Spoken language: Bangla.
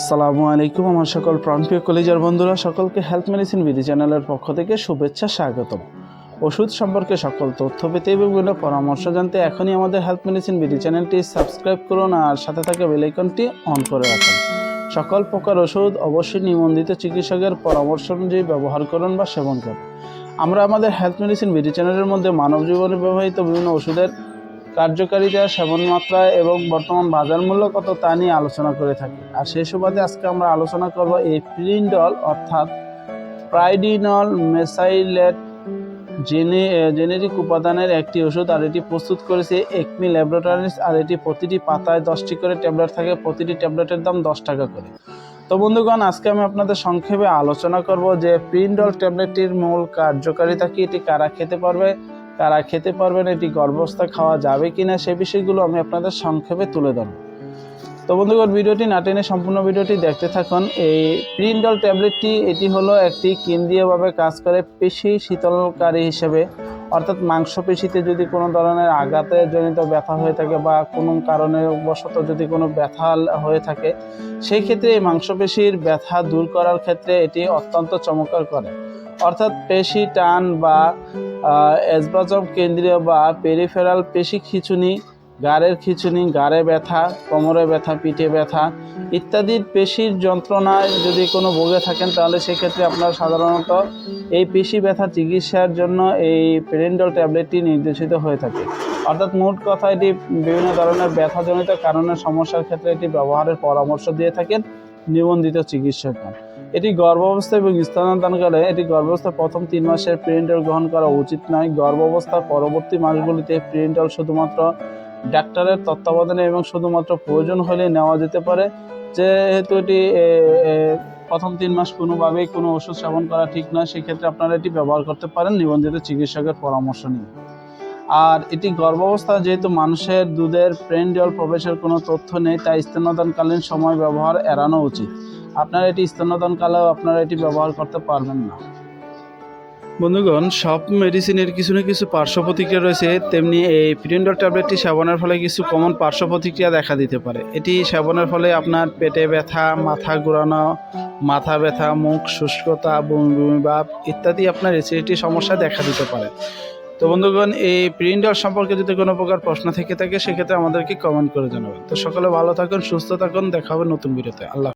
আসসালামু আলাইকুম, আমার সকল প্রাণপ্রিয় কলেজের বন্ধুরা, সকলকে হেলথ মেডিসিন বিডি চ্যানেলের পক্ষ থেকে শুভেচ্ছা, স্বাগতম। ওষুধ সম্পর্কে সকল তথ্য পেতে এবং বিভিন্ন পরামর্শ জানতে এখনই আমাদের হেলথ মেডিসিন বিডি চ্যানেলটি সাবস্ক্রাইব করুন আর সাথে থাকা বেলাইকনটি অন করে রাখুন। সকল প্রকার ওষুধ অবশ্যই নিবন্ধিত চিকিৎসকের পরামর্শ অনুযায়ী ব্যবহার করুন বা সেবন করুন। আমরা আমাদের হেলথ মেডিসিন বিডি চ্যানেলের মধ্যে মানব জীবনে ব্যবহৃত বিভিন্ন ওষুধের কার্যকারিতা, সেবন মাত্রা এবং বর্তমান বাজার মূল্য কত তা নিয়ে আলোচনা করে থাকি। আর সেই সুবাদে আজকে আমরা আলোচনা করব এই প্রিন্ডল অর্থাৎ প্রাইডিনল মেসাইলেট জেনে জেনেরিক উপাদানের একটি ওষুধ, আর এটি প্রস্তুত করেছে একমি ল্যাবরেটরিজ, আর এটি প্রতিটি পাতায় দশটি করে ট্যাবলেট থাকে, প্রতিটি ট্যাবলেটের দাম দশ টাকা করে। তো বন্ধুগণ, আজকে আমি আপনাদের সংক্ষেপে আলোচনা করব যে প্রিন্ডল ট্যাবলেটটির মূল কার্যকারিতা কি, এটি কারা খেতে পারবে কারা খেতে পারবেন এটি গর্ভস্থা খাওয়া যাবে কি না সে বিষয়গুলো আমি আপনাদের সংক্ষেপে তুলে ধরব। তো বন্ধুগণ, ভিডিওটি না টেনে সম্পূর্ণ ভিডিওটি দেখতে থাকুন। এই প্রিন্ডল ট্যাবলেটটি, এটি হলো একটি কেন্দ্রীয়ভাবে কাজ করে পেশি শীতলকারী হিসেবে অর্থাৎ মাংসপেশিতে যদি কোনো ধরনের আঘাতে জনিত ব্যথা হয়ে থাকে বা কোনো কারণে বশত যদি কোনো ব্যথা হয়ে থাকে, সেই ক্ষেত্রে এই মাংসপেশির ব্যথা দূর করার ক্ষেত্রে এটি অত্যন্ত চমৎকার করে। অর্থাৎ পেশি টান বা এসবাজব কেন্দ্রীয় বা পেরিফেরাল পেশি খিঁচুনি গাড়ের খিঁচুনি, গাড়ে ব্যথা, কোমরে ব্যথা, পিঠে ব্যথা ইত্যাদির পেশির যন্ত্রণায় যদি কোনো ভোগে থাকেন, তাহলে সেক্ষেত্রে আপনার সাধারণত এই পেশি ব্যথা চিকিৎসার জন্য এই পেরেন্ডল ট্যাবলেটটি নির্দেশিত হয়ে থাকে। অর্থাৎ মোট কথা এটি বিভিন্ন ধরনের ব্যথাজনিত কারণের সমস্যার ক্ষেত্রে এটি ব্যবহারের পরামর্শ দিয়ে থাকেন নিবন্ধিত চিকিৎসকগণ এটি গর্ভাবস্থা এবং স্থানান্তরকালে এটি গর্ভাবস্থার প্রথম তিন মাসের প্রিন্টাল গ্রহণ করা উচিত নয়। গর্ভাবস্থার পরবর্তী মাসগুলিতে প্রিন্টাল শুধুমাত্র ডাক্তারের তত্ত্বাবধানে এবং শুধুমাত্র প্রয়োজন হলে নেওয়া যেতে পারে। যেহেতু এটি প্রথম তিন মাস কোনোভাবেই কোনো ওষুধ সেবন করা ঠিক নয়, সেক্ষেত্রে আপনারা এটি ব্যবহার করতে পারেন নিবন্ধিত চিকিৎসকের পরামর্শ নিয়ে। আর এটি গর্ভাবস্থা যেহেতু মানুষের দুধের প্রেন্ডিয়াল প্রবেশের কোনো তথ্য নেই, তাই স্তন্যদানকালীন সময় ব্যবহার এড়ানো উচিত। আপনারা এটি স্তন্যদানকালেও আপনারা এটি ব্যবহার করতে পারবেন না। বন্ধুগণ, সব মেডিসিনের কিছু না কিছু পার্শ্ব প্রতিক্রিয়া রয়েছে। তেমনি এই প্রিন্ডল ট্যাবলেটটি সেবনের ফলে কিছু কমন পার্শ্ব প্রতিক্রিয়া দেখা দিতে পারে। এটি সেবনের ফলে আপনার পেটে ব্যথা, মাথা ঘোরানো, মাথা ব্যথা, মুখ শুষ্কতা বমি বমি ভাব ইত্যাদি আপনার অ্যাসিডিটি সমস্যা দেখা দিতে পারে। তো বন্ধুগণ, এই প্রিন্ডল সম্পর্কে যদি কোনো প্রকার প্রশ্ন থেকে থাকে, সেক্ষেত্রে আমাদেরকে কমেন্ট করে জানাবেন। তো সকলে ভালো থাকুন, সুস্থ থাকুন, দেখা হবে নতুন ভিডিওতে আল্লাহ